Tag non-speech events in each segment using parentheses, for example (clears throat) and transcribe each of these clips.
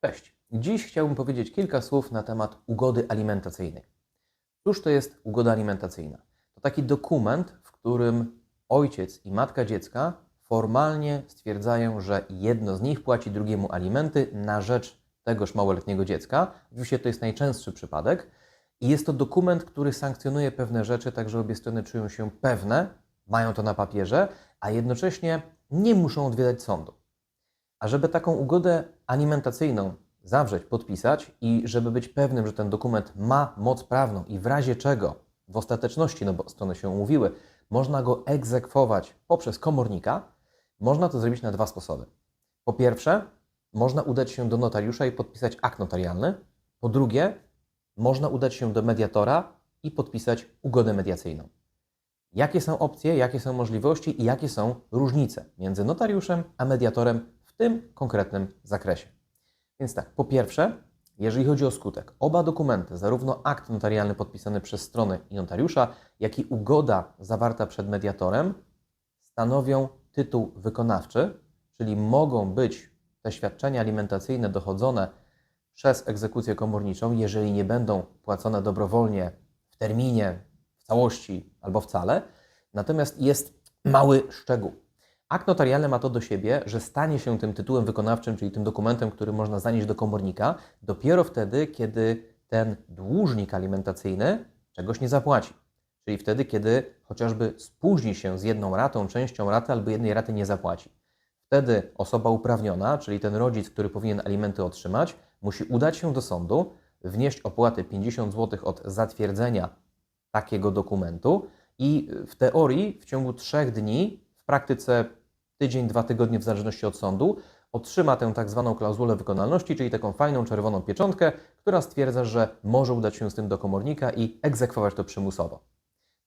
Cześć. Dziś chciałbym powiedzieć kilka słów na temat ugody alimentacyjnej. Cóż to jest ugoda alimentacyjna? To taki dokument, w którym ojciec i matka dziecka formalnie stwierdzają, że jedno z nich płaci drugiemu alimenty na rzecz tegoż małoletniego dziecka. Oczywiście to jest najczęstszy przypadek. I jest to dokument, który sankcjonuje pewne rzeczy, tak że obie strony czują się pewne, mają to na papierze, a jednocześnie nie muszą odwiedzać sądu. A żeby taką ugodę alimentacyjną zawrzeć, podpisać i żeby być pewnym, że ten dokument ma moc prawną i w razie czego w ostateczności, no bo strony się umówiły, można go egzekwować poprzez komornika, można to zrobić na dwa sposoby. Po pierwsze, można udać się do notariusza i podpisać akt notarialny. Po drugie, można udać się do mediatora i podpisać ugodę mediacyjną. Jakie są opcje, jakie są możliwości i jakie są różnice między notariuszem a mediatorem tym konkretnym zakresie? Więc tak, po pierwsze, jeżeli chodzi o skutek, oba dokumenty, zarówno akt notarialny podpisany przez strony i notariusza, jak i ugoda zawarta przed mediatorem, stanowią tytuł wykonawczy, czyli mogą być te świadczenia alimentacyjne dochodzone przez egzekucję komorniczą, jeżeli nie będą płacone dobrowolnie w terminie, w całości albo wcale. Natomiast jest mały szczegół. Akt notarialny ma to do siebie, że stanie się tym tytułem wykonawczym, czyli tym dokumentem, który można zanieść do komornika, dopiero wtedy, kiedy ten dłużnik alimentacyjny czegoś nie zapłaci. Czyli wtedy, kiedy chociażby spóźni się z jedną ratą, częścią raty albo jednej raty nie zapłaci. Wtedy osoba uprawniona, czyli ten rodzic, który powinien alimenty otrzymać, musi udać się do sądu, wnieść opłatę 50 zł od zatwierdzenia takiego dokumentu i w teorii w ciągu trzech dni, w praktyce tydzień, dwa tygodnie w zależności od sądu, otrzyma tę tak zwaną klauzulę wykonalności, czyli taką fajną czerwoną pieczątkę, która stwierdza, że może udać się z tym do komornika i egzekwować to przymusowo.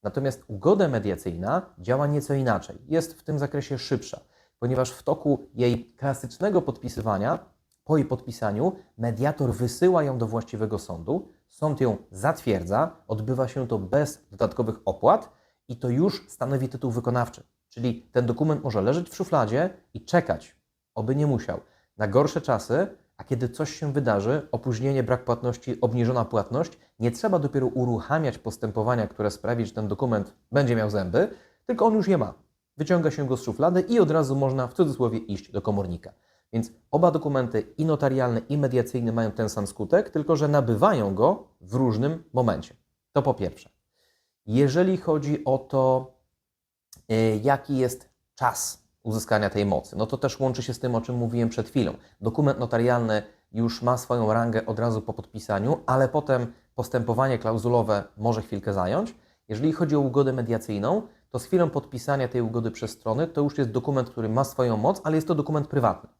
Natomiast ugoda mediacyjna działa nieco inaczej. Jest w tym zakresie szybsza, ponieważ w toku jej klasycznego podpisywania, po jej podpisaniu, mediator wysyła ją do właściwego sądu, sąd ją zatwierdza, odbywa się to bez dodatkowych opłat i to już stanowi tytuł wykonawczy. Czyli ten dokument może leżeć w szufladzie i czekać, oby nie musiał, na gorsze czasy, a kiedy coś się wydarzy, opóźnienie, brak płatności, obniżona płatność, nie trzeba dopiero uruchamiać postępowania, które sprawi, że ten dokument będzie miał zęby, tylko on już je ma. Wyciąga się go z szuflady i od razu można w cudzysłowie iść do komornika. Więc oba dokumenty, i notarialny, i mediacyjny, mają ten sam skutek, tylko że nabywają go w różnym momencie. To po pierwsze. Jeżeli chodzi o to, jaki jest czas uzyskania tej mocy. No to też łączy się z tym, o czym mówiłem przed chwilą. Dokument notarialny już ma swoją rangę od razu po podpisaniu, ale potem postępowanie klauzulowe może chwilkę zająć. Jeżeli chodzi o ugodę mediacyjną, to z chwilą podpisania tej ugody przez strony to już jest dokument, który ma swoją moc, ale jest to dokument prywatny.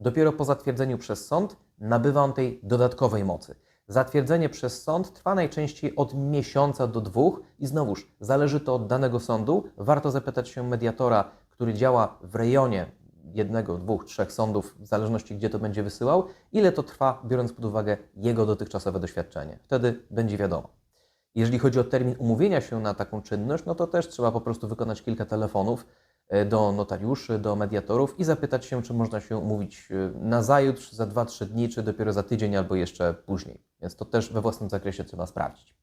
Dopiero po zatwierdzeniu przez sąd nabywa on tej dodatkowej mocy. Zatwierdzenie przez sąd trwa najczęściej od miesiąca do dwóch i znowuż zależy to od danego sądu. Warto zapytać się mediatora, który działa w rejonie jednego, dwóch, trzech sądów, w zależności gdzie to będzie wysyłał, ile to trwa, biorąc pod uwagę jego dotychczasowe doświadczenie. Wtedy będzie wiadomo. Jeżeli chodzi o termin umówienia się na taką czynność, no to też trzeba po prostu wykonać kilka telefonów do notariuszy, do mediatorów i zapytać się, czy można się umówić e, na zajutrz, za 2-3 dni, czy dopiero za tydzień albo jeszcze później. Więc to też we własnym zakresie trzeba sprawdzić.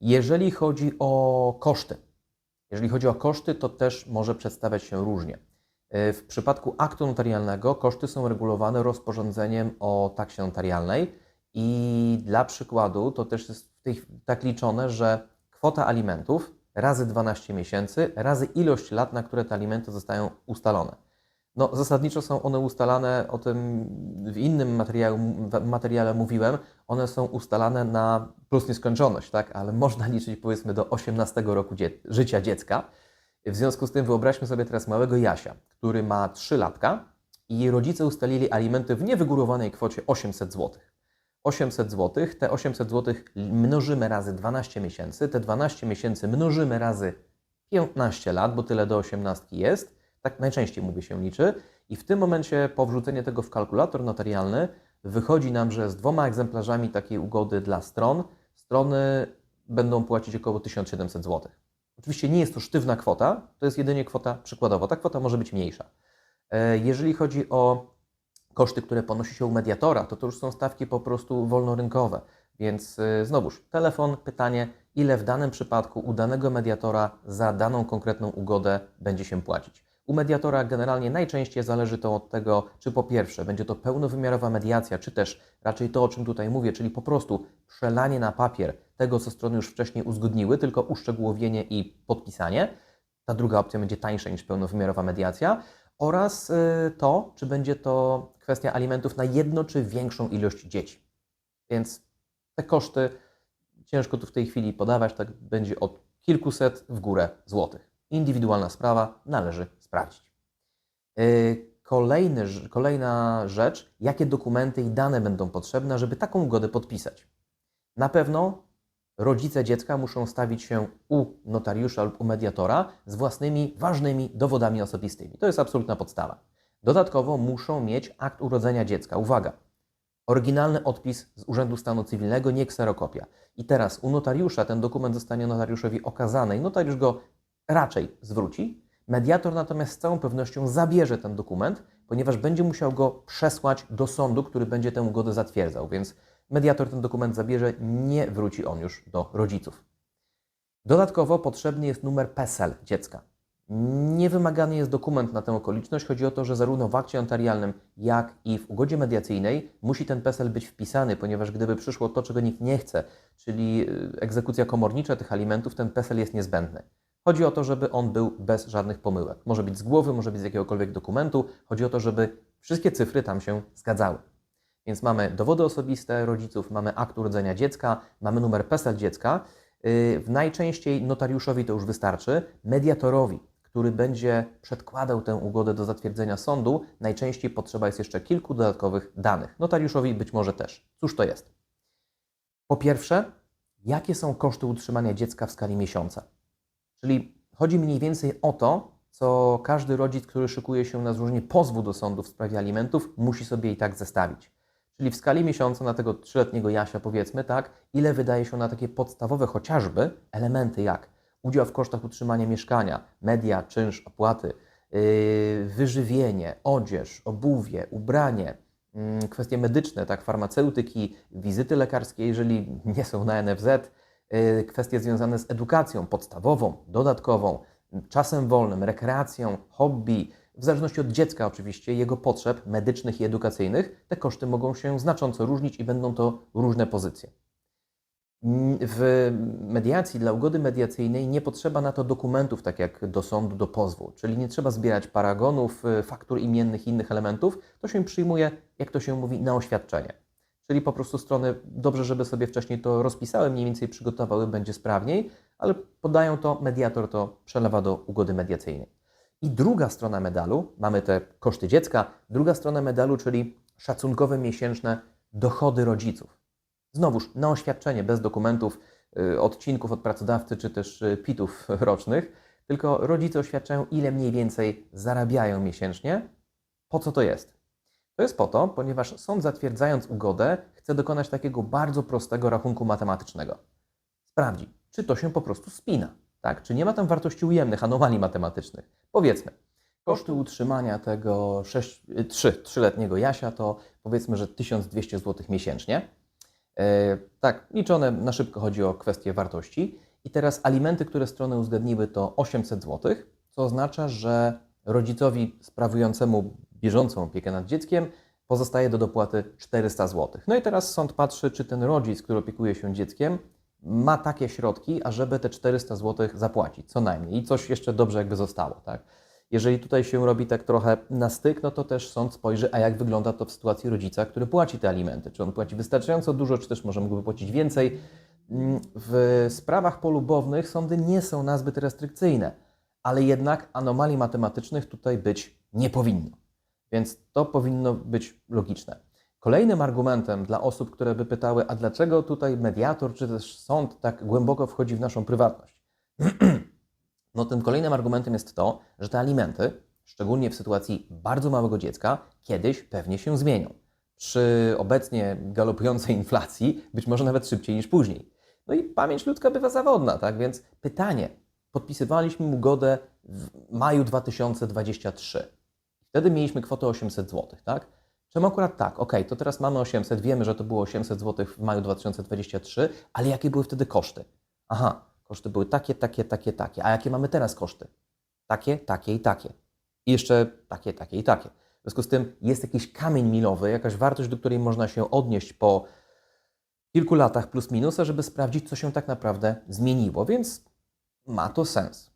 Jeżeli chodzi o koszty, jeżeli chodzi o koszty, to też może przedstawiać się różnie. E, W przypadku aktu notarialnego koszty są regulowane rozporządzeniem o taksie notarialnej i dla przykładu to też jest tak liczone, że kwota alimentów razy 12 miesięcy, razy ilość lat, na które te alimenty zostają ustalone. No, zasadniczo są one ustalane, o tym w innym materiale, materiale mówiłem, one są ustalane na plus nieskończoność, tak? ale można liczyć powiedzmy do 18 roku dzie życia dziecka. W związku z tym wyobraźmy sobie teraz małego Jasia, który ma 3 latka i rodzice ustalili alimenty w niewygórowanej kwocie 800 zł. 800 zł, te 800 zł mnożymy razy 12 miesięcy, te 12 miesięcy mnożymy razy 15 lat, bo tyle do 18 jest, tak najczęściej mówię się liczy, i w tym momencie po wrzuceniu tego w kalkulator notarialny wychodzi nam, że z dwoma egzemplarzami takiej ugody dla stron, strony będą płacić około 1700 zł. Oczywiście nie jest to sztywna kwota, to jest jedynie kwota przykładowa. Ta kwota może być mniejsza. E, Jeżeli chodzi o Koszty, które ponosi się u mediatora, to to już są stawki po prostu wolnorynkowe. Więc y, znowuż telefon, pytanie, ile w danym przypadku u danego mediatora za daną konkretną ugodę będzie się płacić. U mediatora generalnie najczęściej zależy to od tego, czy po pierwsze będzie to pełnowymiarowa mediacja, czy też raczej to, o czym tutaj mówię, czyli po prostu przelanie na papier tego, co strony już wcześniej uzgodniły, tylko uszczegółowienie i podpisanie. Ta druga opcja będzie tańsza niż pełnowymiarowa mediacja. Oraz y, to, czy będzie to kwestia alimentów na jedno czy większą ilość dzieci. Więc te koszty ciężko tu w tej chwili podawać, tak będzie od kilkuset w górę złotych. Indywidualna sprawa, należy sprawdzić. Yy, Kolejny, kolejna rzecz, jakie dokumenty i dane będą potrzebne, żeby taką ugodę podpisać. Na pewno rodzice dziecka muszą stawić się u notariusza lub u mediatora z własnymi ważnymi dowodami osobistymi. To jest absolutna podstawa. Dodatkowo muszą mieć akt urodzenia dziecka. Uwaga! Oryginalny odpis z Urzędu Stanu Cywilnego, nie kserokopia. I teraz u notariusza ten dokument zostanie notariuszowi okazany i notariusz go raczej zwróci. Mediator natomiast z całą pewnością zabierze ten dokument, ponieważ będzie musiał go przesłać do sądu, który będzie tę ugodę zatwierdzał, więc mediator ten dokument zabierze, nie wróci on już do rodziców. Dodatkowo potrzebny jest numer PESEL dziecka. Nie wymagany jest dokument na tę okoliczność. Chodzi o to, że zarówno w akcie notarialnym, jak i w ugodzie mediacyjnej musi ten PESEL być wpisany, ponieważ gdyby przyszło to, czego nikt nie chce, czyli y, egzekucja komornicza tych alimentów, ten PESEL jest niezbędny. Chodzi o to, żeby on był bez żadnych pomyłek. Może być z głowy, może być z jakiegokolwiek dokumentu. Chodzi o to, żeby wszystkie cyfry tam się zgadzały. Więc mamy dowody osobiste rodziców, mamy akt urodzenia dziecka, mamy numer PESEL dziecka. Yy, Najczęściej notariuszowi to już wystarczy. Mediatorowi, który będzie przedkładał tę ugodę do zatwierdzenia sądu, najczęściej potrzeba jest jeszcze kilku dodatkowych danych. Notariuszowi być może też. Cóż to jest? Po pierwsze, jakie są koszty utrzymania dziecka w skali miesiąca? Czyli chodzi mniej więcej o to, co każdy rodzic, który szykuje się na złożenie pozwu do sądu w sprawie alimentów, musi sobie i tak zestawić. Czyli w skali miesiąca na tego trzyletniego Jasia, powiedzmy, tak, ile wydaje się na takie podstawowe chociażby elementy jak udział w kosztach utrzymania mieszkania, media, czynsz, opłaty, yy, wyżywienie, odzież, obuwie, ubranie, yy, kwestie medyczne, tak, farmaceutyki, wizyty lekarskie, jeżeli nie są na NFZ, yy, kwestie związane z edukacją podstawową, dodatkową, czasem wolnym, rekreacją, hobby, w zależności od dziecka oczywiście, jego potrzeb medycznych i edukacyjnych, te koszty mogą się znacząco różnić i będą to różne pozycje. W mediacji, dla ugody mediacyjnej nie potrzeba na to dokumentów, tak jak do sądu, do pozwu, czyli nie trzeba zbierać paragonów, y, faktur imiennych i innych elementów. To się przyjmuje, jak to się mówi, na oświadczenie. Czyli po prostu strony, dobrze, żeby sobie wcześniej to rozpisały, mniej więcej przygotowały, będzie sprawniej, ale podają to, mediator to przelewa do ugody mediacyjnej. I druga strona medalu, mamy te koszty dziecka, druga strona medalu, czyli szacunkowe miesięczne dochody rodziców. Znowuż na oświadczenie, bez dokumentów, y, odcinków od pracodawcy czy też y, pitów (laughs) rocznych, tylko rodzice oświadczają, ile mniej więcej zarabiają miesięcznie. Po co to jest? To jest po to, ponieważ sąd zatwierdzając ugodę chce dokonać takiego bardzo prostego rachunku matematycznego. Sprawdzi, czy to się po prostu spina, tak? Czy nie ma tam wartości ujemnych, anomalii matematycznych. Powiedzmy, koszty utrzymania tego 6, 3, 3-letniego Jasia to powiedzmy, że 1200 zł miesięcznie. E, tak, liczone na szybko chodzi o kwestię wartości. I teraz alimenty, które strony uzgodniły, to 800 zł, co oznacza, że rodzicowi sprawującemu bieżącą opiekę nad dzieckiem pozostaje do dopłaty 400 zł. No i teraz sąd patrzy, czy ten rodzic, który opiekuje się dzieckiem, ma takie środki, ażeby te 400 zł zapłacić, co najmniej. I coś jeszcze dobrze jakby zostało, tak? Jeżeli tutaj się robi tak trochę na styk, no to też sąd spojrzy, a jak wygląda to w sytuacji rodzica, który płaci te alimenty. Czy on płaci wystarczająco dużo, czy też może mógłby płacić więcej. Mm, W sprawach polubownych sądy nie są nazbyt restrykcyjne, ale jednak anomalii matematycznych tutaj być nie powinno. Więc to powinno być logiczne. Kolejnym argumentem dla osób, które by pytały, a dlaczego tutaj mediator czy też sąd tak głęboko wchodzi w naszą prywatność? (clears throat) No tym kolejnym argumentem jest to, że te alimenty, szczególnie w sytuacji bardzo małego dziecka, kiedyś pewnie się zmienią. Przy obecnie galopującej inflacji być może nawet szybciej niż później. No i pamięć ludzka bywa zawodna, tak? Więc pytanie, podpisywaliśmy ugodę w maju 2023. Wtedy mieliśmy kwotę 800 zł, tak? Czemu akurat tak? Ok, to teraz mamy 800, wiemy, że to było 800 zł w maju 2023, ale jakie były wtedy koszty? Aha, koszty były takie, takie, takie, takie. A jakie mamy teraz koszty? Takie, takie i takie. I jeszcze takie, takie i takie. W związku z tym jest jakiś kamień milowy, jakaś wartość, do której można się odnieść po kilku latach plus minus, żeby sprawdzić, co się tak naprawdę zmieniło, więc ma to sens.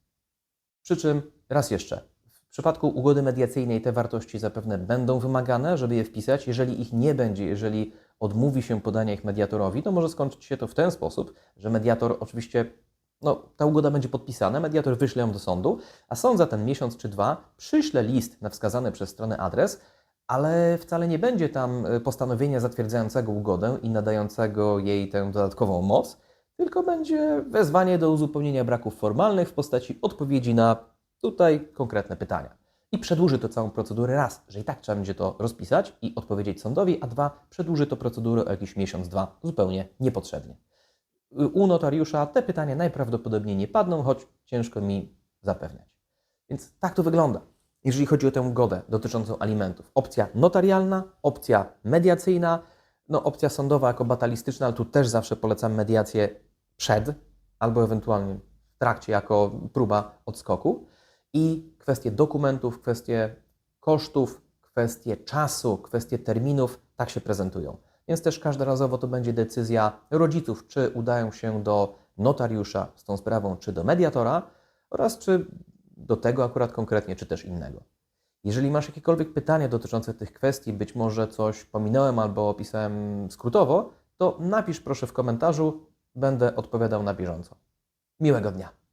Przy czym, raz jeszcze, w przypadku ugody mediacyjnej te wartości zapewne będą wymagane, żeby je wpisać. Jeżeli ich nie będzie, jeżeli odmówi się podania ich mediatorowi, to może skończyć się to w ten sposób, że mediator oczywiście, no, ta ugoda będzie podpisana, mediator wyśle ją do sądu, a sąd za ten miesiąc czy dwa przyśle list na wskazany przez stronę adres, ale wcale nie będzie tam y, postanowienia zatwierdzającego ugodę i nadającego jej tę dodatkową moc, tylko będzie wezwanie do uzupełnienia braków formalnych w postaci odpowiedzi na tutaj konkretne pytania. I przedłuży to całą procedurę raz, że i tak trzeba będzie to rozpisać i odpowiedzieć sądowi, a dwa, przedłuży to procedurę o jakiś miesiąc, dwa, zupełnie niepotrzebnie. U notariusza te pytania najprawdopodobniej nie padną, choć ciężko mi zapewniać. Więc tak to wygląda, jeżeli chodzi o tę ugodę dotyczącą alimentów. Opcja notarialna, opcja mediacyjna, no opcja sądowa jako batalistyczna, ale tu też zawsze polecam mediację przed albo ewentualnie w trakcie jako próba odskoku i kwestie dokumentów, kwestie kosztów, kwestie czasu, kwestie terminów tak się prezentują. Więc też każdorazowo to będzie decyzja rodziców, czy udają się do notariusza z tą sprawą, czy do mediatora oraz czy do tego akurat konkretnie, czy też innego. Jeżeli masz jakiekolwiek pytania dotyczące tych kwestii, być może coś pominąłem albo opisałem skrótowo, to napisz proszę w komentarzu, będę odpowiadał na bieżąco. Miłego dnia.